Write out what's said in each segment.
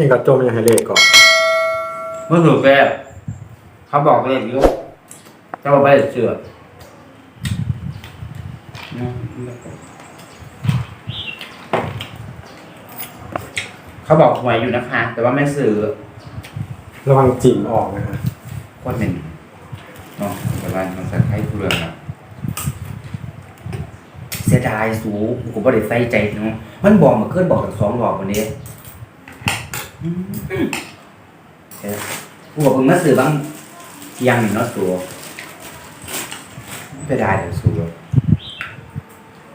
ยังกระโจมยังให้เลขก่อนเมื่อถูกแกเขาบอกเลยอยุเจ้าไปเชื่อเขาบอกหวยอยู่นะคะ แต่ว่าไม่ซื้อระวังจิ๋มออกนะฮะโคตรหนึ่งเนาะแต่ว่ามันจะให้ทุเรื่องอะเสียดายสูกูไม่ได้ใส่ใจเนาะมันบอกมาขึ้นบอกถึงสองรอบวันนี้อืม เออกูบอกมึงมาสื่อบ้างยังเนาะสูไม่ได้เลยสู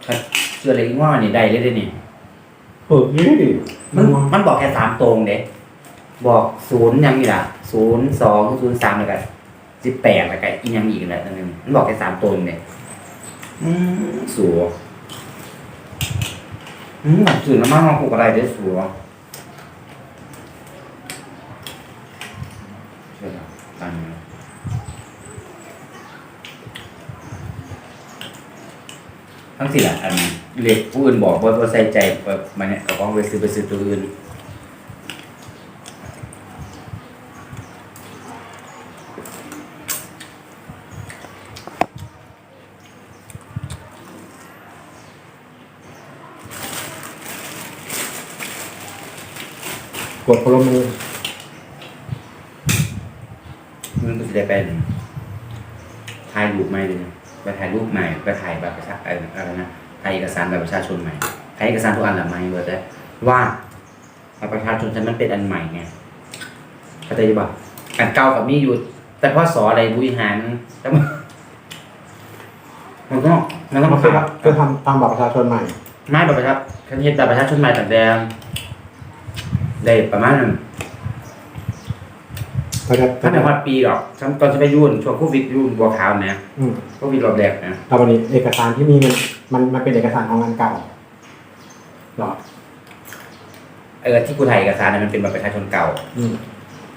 ถ้าเชื่ออะไรว่านี่ได้เลยเด้นี่เปิดยี่ดิมันมันบอกแค่สามตรงเด้บอกศูนย์ยังนี่ล่ะศูนย์สองศูนย์สามแล้วกันสิบแปดแล้วกันอีกยังอีกแหละนั่นนึงมันบอกแค่สามตรงเด้อืมสัวอืมหลังสื่อน้ำมันมาปลูกอะไรได้สัวเชื่อตัง ทั้งสี่แหละอันเล็กผู้อื่นบอกว่าว่าใส่ใจแบบมันเนี่ยก็ต้องไปซื้อไปซื้อตัวอื่นกดพลมือมันก็จะได้เป็นถ่ายรูปใหม่เลยนะ ไปถ่ายรูปใหม่ ไปถ่ายแบบประชาเอ่ออะไรนะถ่ายเอกสารแบบประชาชนใหม่ถ่ายเอกสารทุกอันละใหม่เบิดเลยว่าบัตรประชาชนฉันมันเป็นอันใหม่ไงเข้าใจป่ะอันเก่ากับมีอยู่ แต่พ่อสออะไรบุยหารแต่มันมันก็มันต้องก็มาคือผ่าคือทำตามบัตรประชาชนใหม่ ไม่แบบประชาฉันเห็นแต่ประชาชนใหม่ต่างแดนได้ประมาณ นั้นประชาถ้าในวัดปีหรอกฉันตอนจะไปยุ่นช่วงโควิดยุ่นบัวขาวนะอืมโควิดรอบแรกนะแต่วันนี้เอกสารที่มีมันมันมันเป็นเอกสารของงานเก่าเหรอเออที่กูถ่ายเอกสารเนี่ยมันเป็นบัตรประชาชนเก่า อืม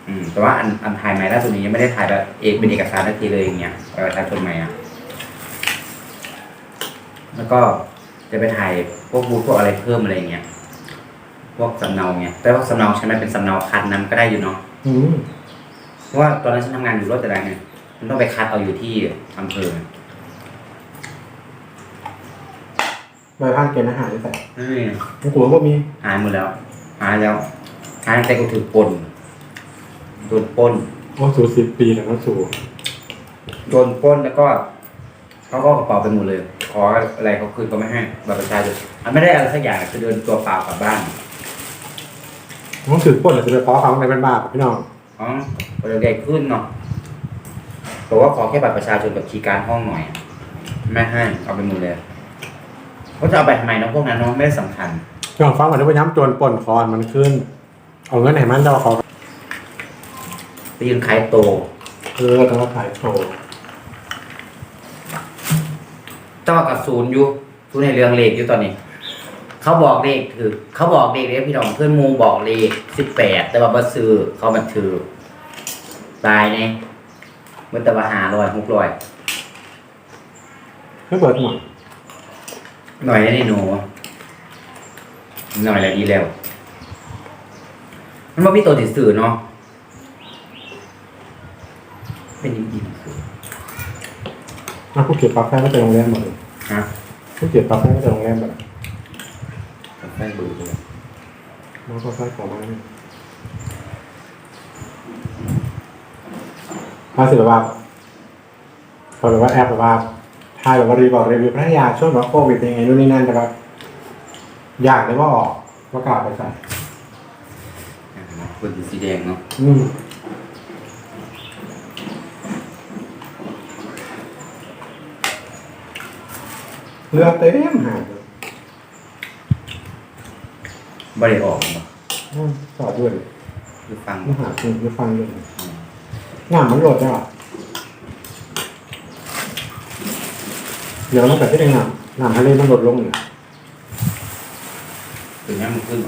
อืม แต่ว่าอันอันถ่ายใหม่ล่าสุดนี้ยังไม่ได้ถ่ายแบบเอกเป็นเอกสารนาทีเลยอย่างเงี้ยบัตรประชาชนใหม่อะแล้วก็จะไปถ่ายพวกบูธพวกอะไรเพิ่มอะไรอย่างเงี้ยพวกสำเนาเงี้ยแต่ว่าสำเนาฉันมันเป็นสำเนาคัดนั้นก็ได้อยู่เนาะอืม เพราะว่าตอนนั้นฉันทำงานอยู่รถแต่ละไงมันต้องไปคัดเอาอยู่ที่อำเภอใบพันเกณฑ์อาหารที่ใส่นี่หัวก็มีหายหมดแล้ว หายแล้วหายแต่กูถือปนโดนปล้นโอ้สูสิบปีแล้วก็สูโดนปล้นแล้วก็เขาก็เอากระเป๋าไปหมดเลย ขออะไรเขาคืนก็ไม่ให้บัตรประชาชนมันไม่ได้อะไรสักอย่างคือเดินตัวเปล่ากลับบ้านต้องถือปนหรือจะไปฟ้องเขาในเป็นบ้าพี่น้อง อ๋อบัตรใหญ่ขึ้นเนาะแต่ว่าขอแค่บัตรประชาชนกับคีย์การดห้องหน่อย ไม่ให้ เอาไปหมดเลยเขาจะเอาไปทำไมเนาะพวกนั้นเนาะไม่ได้สำคัญพี่น้องฟังเหมือนว่าย้ำโจรปนคอนมันขึ้น เอาเงินไหนมันจะมาขอไปยืนขายโต เออต้องมาขายโชว์ต้องกับศูนย์อยู่ศูนย์ในเรื่องเลขอยู่ตอนนี้ เขาบอกเลขถือเขาบอกเลขเลยพี่น้องเพื่อนหมูบอกเลขสิบแปดแต่ว่าบัซื้อเขาบันถือตายเนี่ยเมื่อแต่ว่าหาลอยหกลอยไม่เปิดหมดหน่อยได้หนูหน่อยแล้วดีแล้ว มันว่ามีตัวติดสื่อเนาะเป็นยิ้มยิ้มๆคืออะผู้เก็บปลั๊กไฟก็จะโรงแรมหมดเลยฮะผู้เก็บปลั๊กไฟก็จะโรงแรมหมดใส่เบือเลยมาก็ไฟของมันมาสิแบบว่าพอแบบว่าแอปแบบว่าทายแบบว่ารีบอกรีวิวพัทยาช่วงแบบโควิดเป็นยังไงนู่นนี่นั่นแต่ว่าอยากเลยว่าออกว่ากล่าวไปใส่บนสีแดงเนาะอืมเรือเต็มหาดเลย บริออกเนาะอืมจอดด้วยคือฟังมาหาคุณมาฟังด้วยงามมันโหลดได้หรอเดี๋ยวเราแบบที่ไหนงามงามทะเลมันโหลดลงเนี่ยถึงแม้มันขึ้น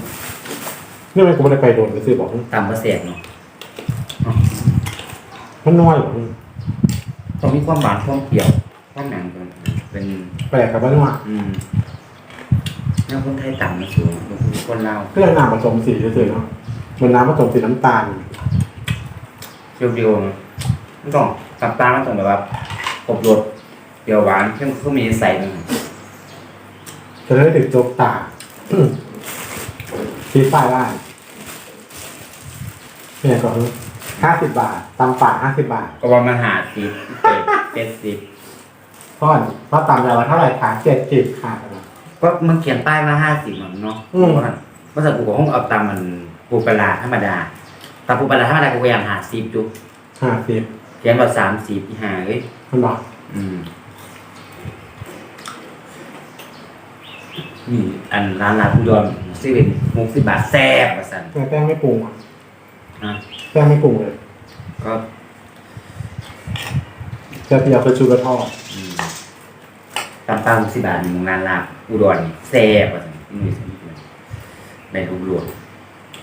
นี่มันกูไม่ได้ไปโดนไปซื้อบอกต่ำกระเสียกเนาะมันน้อยเหรอต้องมีความหวานความเปรี้ยวความหนังเป็นแปลกกับบ้านว่าอืม แล้วคนไทยต่ำมาสูงคนลาวเพื่อนงามผสมสีเฉยๆเนาะมันน้ำผสมสีน้ำตาลเปรี้ยวๆนะมันต้องตับตาลมันต้องแบบว่าครบรสเปรี้ยวหวานเข้มข้นมีใส่หนึ่งจะได้ถึงโจกตาที่ป้ายบ้านเนี่ยก่อนห้าสิบบาทตำป่าห้าสิบบาทก็ว่ามันหาสิบเจ็ดสิบก้อนเพราะตำยาวเท่าไหร่คะเจ็ดสิบค่ะ ก็มันเขียนป้ายว่าห้าสิบมันเนาะอืม ว่าภาษากูก็คงเอาตามมันปูปลาร้าธรรมดาตามปูปลาร้าธรรมดากูก็ยังหาสิบจุห้าสิบเขียนว่าสามสิบที่หาเอ้ยมันบอกอืมนี่อันร้านร้านอุดรซื้อเป็นหกสิบบาทแซ่บประสันแต่แป้งไม่ปรุงอะนะแป้งไม่ปรุงเลยก็ แต่เพียวคือชูกระทอดอืม ตามตามหกสิบบาทหนึ่งร้านลาบอุดรนี่แซ่บประสันนี่สิในทุกรวม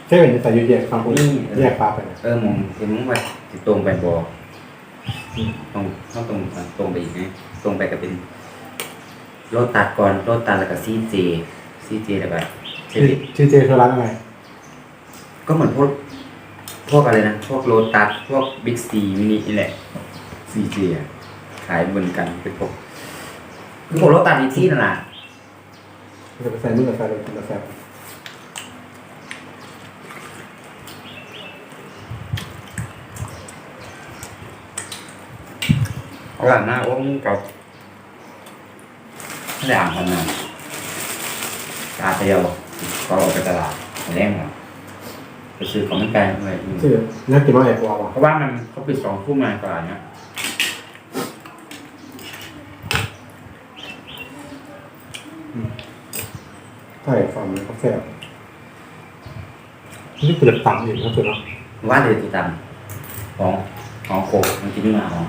ใช่เป็นใส่ยูแยกฟังคุณนี่ แยกปลาไปนะเออมองเห็นมึงว่าสิตรงไปบอตรงต้องตรงตรงไปอีกนะตรงไปก็เป็นโรถตัดก่อนโรถตัดแล้วก็ซีเจซีเจแล้วก็เซชื่อริชื่อเจคือร้านอะไรก็เหมือนพวกพวกอะไรนะพวกโรตัสพวกบิ๊กซีมินินี่แหละซีเจขายเหมือนกันเป็นพวก พวกโรตัสอีกที่นั่นแหละจะไปใส่มือกับใส่เลยเป็นกาแฟเอาหลังหน้าโอ้มึงกับไม่ได้อ่านกันนะตาเดียวก็ออกไปตลาดแรงหรอไปซื้อของไม่ไกลเลยชื่อน่ากินมากแอบวาวอะเพราะว่ามันเขาปิดสองทุ่มมาตลาดเนี้ย ช่ฟังเลยกาแฟนี่เปลือกต่ำอีกนะสุดเนาะว่าเดือดติดตามของของโคกมันกินมาของ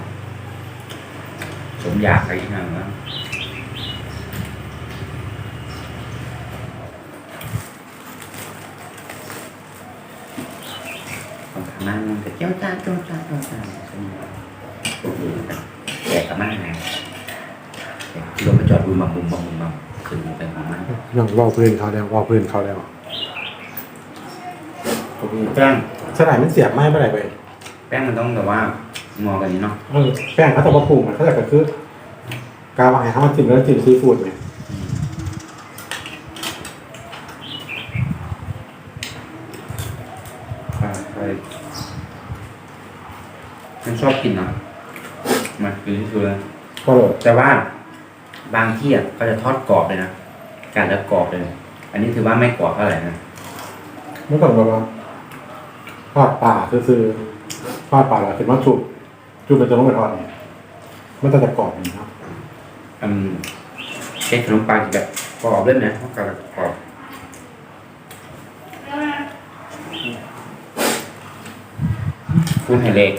สมอยากอะไรอย่างเงี้ยของทางนั้นมันจะเจ้าจ้าเจ้าจ้าเจ้าจ้าแกะกับมากนะ ลงไปจอดดูมาบุมบัมบุมบัมขึ้นไปของมันยังวอลพื้นเขาแล้ววอลพื้นเขาแล้วแป้งสลายมันเสียบไหมเมื่อไหร่ไปแป้งมันต้องแบบว่างอกันนี้เนาะเออแป้งเขาจะมาปรุงมันเขาจะกระคือกาวายเขามาจิ้มแล้วจิ้มซีฟู้ดไงอ่าใช่ฉันชอบกินนะมากินที่สุดแล้วก็เลยแต่ว่า บางที่อะเขาจะทอดกรอบเลยนะการแล้วกรอบเลย อันนี้ถือว่าไม่กรอบเท่าไหร่นะเมื่อก่อนแบบว่าทอดปลาซื้อๆทอดปลาแล้วเห็นว่าจุบจุบมันจะต้องไปทอดเนี่ยมันจะจะกรอบอย่างนี้ครับอืมเค้กขนมปังแบบกรอบเลยนะทอดกรอบกรอบคุณไฮเล็ก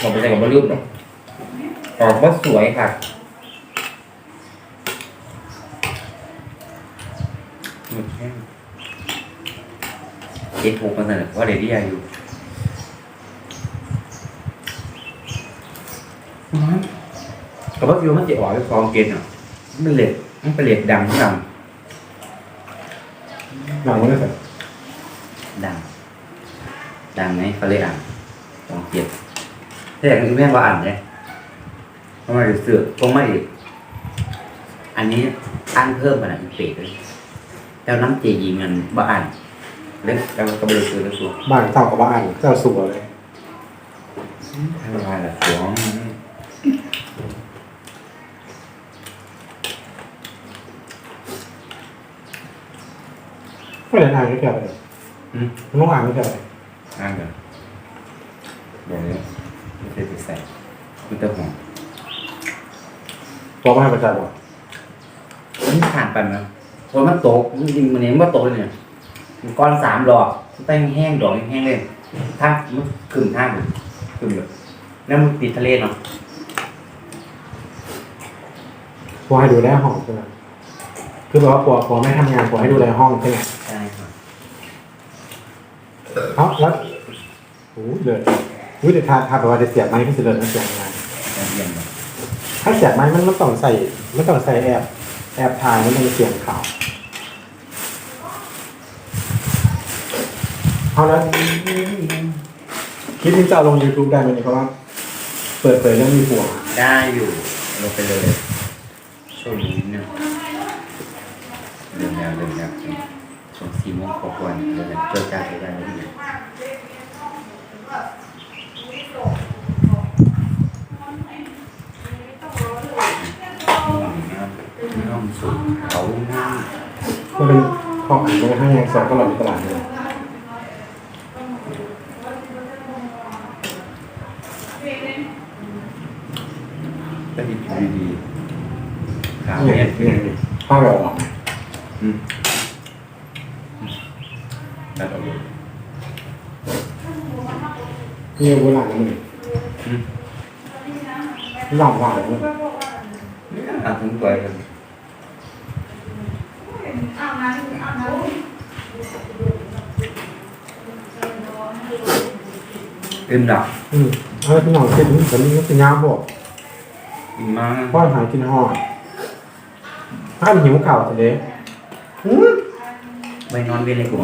บอกไปใส่กับบะลืมหรอกกรอบว่าสวยค่ะหมึกแห้ง เอ็ดหกมาเสนอว่าเดดี้อยู่อืมแต่ว่าฟิวมันจะออกไปฟองเกนอะมันเหล็กมันเป็นเหล็กดำดหนังมันได้ใส่ำดำดำไหมเขาเลยอ่านฟองเกนแต่อย่างนี้แม่ว่าอ่านเลยเพราะมันเสือกคงไม่อีกอันนี้อ่านเพิ่มขนาดอีกเปกเลยแล้วน้ำเจยิงมันบ่อ่าน เล็กแล้วก็บริสุทธิ์แล้วสุดบ้านเต่ากับบ้านเจ้าสัวเลยทำลายละสวงก็เลยอ่านไม่เกี่ยวเลยอืมมันต้องอ่านไม่เกี่ยวเลยอ่านกันบอกเลยไม่เคยไปใส่มันจะหอมตัวมาให้ประจานบอกมันผ่านไปนะพอมันโตกจริงๆมันเนี้มันโตเลยเนี่ยมัน ก้อนสามดอกแป้งแห้งดอกแห้งเลยถ้ามันขึ้นท่าเลยขึ้นแบบแล้วมันติดทะเลเนาะปัวให้ดูแลห้องใช่ไหมคือแบบว่าปัวปัวไม่ทำงานปัวให้ดูแลห้องใช่ไหมใช่ครับเอ้าแล้วโอ้ยเลยอุ้ยเดี๋ยวทาทาแบบว่าจะเสียบไม้ก็จะเลยนะเสียบงานจะเยี่ยมเลยถ้าเสียบไม้มันมันต้องใส่มันต้องใส่แอบแอบทายมันต้องเสียงขาว เอาแล้วคลิปนี้จะเอาลง YouTube ได้ไหมเนี่ยเพราะว่า เปิดเผยเรื่องมีผัวได้อยู่ลงไปเลยช่วงนี้เนี่ยเดินแล้วเดินแล้วช่วงสี่โมงกว่าๆเดินแล้วเจอกันได้แล้วเนี่ยน้องสูงเขาหน้ามันเป็นของอ่านในห้างแยกสองตลอดในตลาดเลย ก็ดีดี ๆขาวเนี่ยเนี่ยเนี่ยเนี่ยข้าวแบบออกไหมอืมตัดออกเลยนี่โบราณนะมึงอืมหลับหวานเลยเนี่ยตัดทั้งตัวเลยเต็มดอกอืมเออพี่น้องคิดถึงแต่นี่ก็เป็นยาบอกอิ่มมากป้อนหายกินหอด ข้ามันหิวเข่าวจะเฉยอืมไปนอนเวียนในกลุ่ม